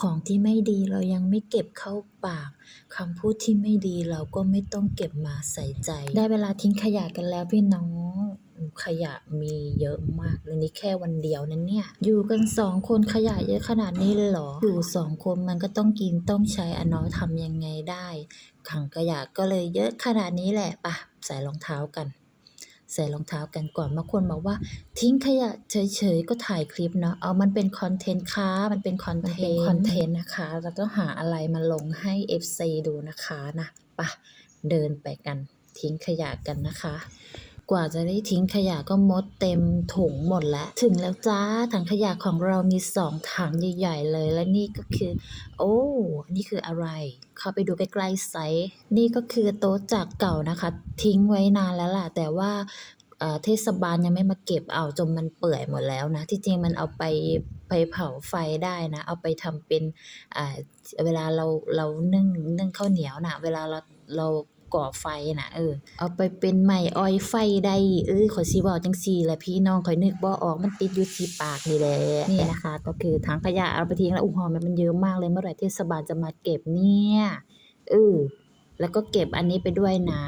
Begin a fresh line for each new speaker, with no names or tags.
ของที่ไม่ดีเรายังไม่เก็บเข้าปาก คำพูดที่ไม่ดีเราก็ไม่ต้องเก็บมาใส่ใจ ได้เวลาทิ้งขยะกันแล้วพี่น้องขยะมีเยอะมากเลยนี่แค่วันเดียวนั้นเนี่ย อยู่กันสองคนขยะเยอะขนาดนี้เลยเหรอ อยู่สองคนมันก็ต้องกินต้องใช้อะเนาะทำยังไงได้ถังขยะก็เลยเยอะขนาดนี้แหละปะใส่รองเท้ากัน ใส่รองเท้ากันก่อนบางคนบอกว่า ทิ้งขยะเฉยๆก็ถ่ายคลิปเนาะเอามันเป็นคอนเทนต์ค่ะมันเป็นคอนเทนต์คอนเทนต์นะคะ เราต้องหาอะไรมาลงให้ FC ดูนะคะนะปะเดินไปกันทิ้งขยะกันนะคะ กว่าจะได้ทิ้งขยะก็มดเต็มถุงหมดแล้ว ถึงแล้วจ้าถังขยะของเรามีสองถังใหญ่ๆเลย และนี่ก็คือ โอ้นี่คืออะไร เข้าไปดูใกล้ๆไซส์นี่ก็คือโต๊ะจากเก่านะคะ ทิ้งไว้นานแล้วล่ะ แต่ว่าเทศบาลยังไม่มาเก็บเอาจนมันเปื่อยหมดแล้วนะ ที่จริงมันเอาไปไปเผาไฟได้นะ เอาไปทำเป็นเวลาเราเรานึ่งนึ่งข้าวเหนียวนะเวลาเราเรา ก่อไฟน่ะเออ เอาไปเป็นไม้ออยไฟได้เออข่อยสิเว้าจังซี่แหละพี่น้องข่อยนึกบ่ออกมันติดอยู่ที่ปากนี่แหละนี่นะคะ ก็คือถังขยะเอาไปทิ้งแล้วอู้หอมมันเยอะมากเลยเมื่อไหร่เทศบาลจะมาเก็บเนี่ยเออแล้วก็เก็บอันนี้ไปด้วยนะ